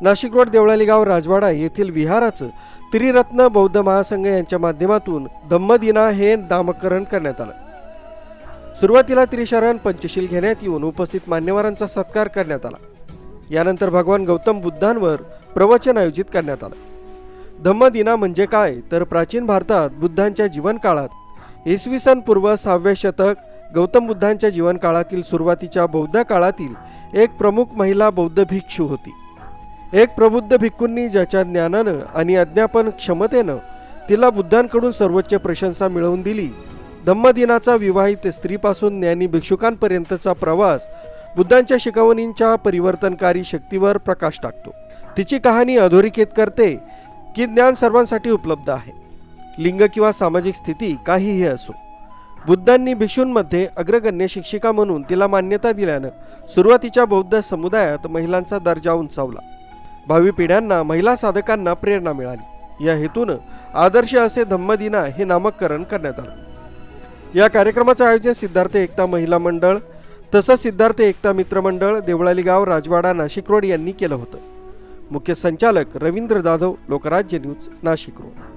Nashik road Deolali गाव राजवाडा येथील विहाराचं त्रिरत्न बौद्ध महासंघ यांच्या माध्यमातून धम्मदिना हे नामकरण करण्यात आलं. सुरुवातीला त्रिशरण पंचशील घेण्यात येऊन उपस्थित मान्यवरांचा सत्कार करण्यात आला. यानंतर भगवान गौतम बुद्धांवर प्रवचन आयोजित करण्यात आलं. धम्मदिना म्हणजे काय? तर प्राचीन भारतात बुद्धांच्या जीवनकाळात इसवी सन पूर्व सहावे शतक गौतम बुद्धांच्या जीवनकाळातील सुरुवातीच्या बौद्ध काळातील एक प्रमुख महिला बौद्ध भिक्षू होती. एक प्रबुद्ध भिक्खूंनी ज्याच्या ज्ञानानं आणि अज्ञापन क्षमतेनं तिला बुद्धांकडून सर्वोच्च प्रशंसा मिळवून दिली. धम्मदिनाचा विवाहित स्त्रीपासून ज्ञानी भिक्षुकांपर्यंतचा प्रवास बुद्धांच्या शिकवणींच्या परिवर्तनकारी शक्तीवर प्रकाश टाकतो. तिची कहाणी अधोरेखित करते की ज्ञान सर्वांसाठी उपलब्ध आहे. लिंग किंवा सामाजिक स्थिती काहीही असो बुद्धांनी भिक्षूंमध्ये अग्रगण्य शिक्षिका म्हणून तिला मान्यता दिल्यानं सुरुवातीच्या बौद्ध समुदायात महिलांचा दर्जा उंचावला. भावी पिढ्यांना महिला साधकांना प्रेरणा मिळाली. या हेतूनं आदर्श असे धम्मदिना हे नामकरण करण्यात आलं. या कार्यक्रमाचं आयोजन सिद्धार्थ एकता महिला मंडळ तसंच सिद्धार्थ एकता मित्रमंडळ देवळाली गाव राजवाडा नाशिक रोड यांनी केलं होतं. मुख्य संचालक रवींद्र जाधव लोकराज्य न्यूज नाशिक रोड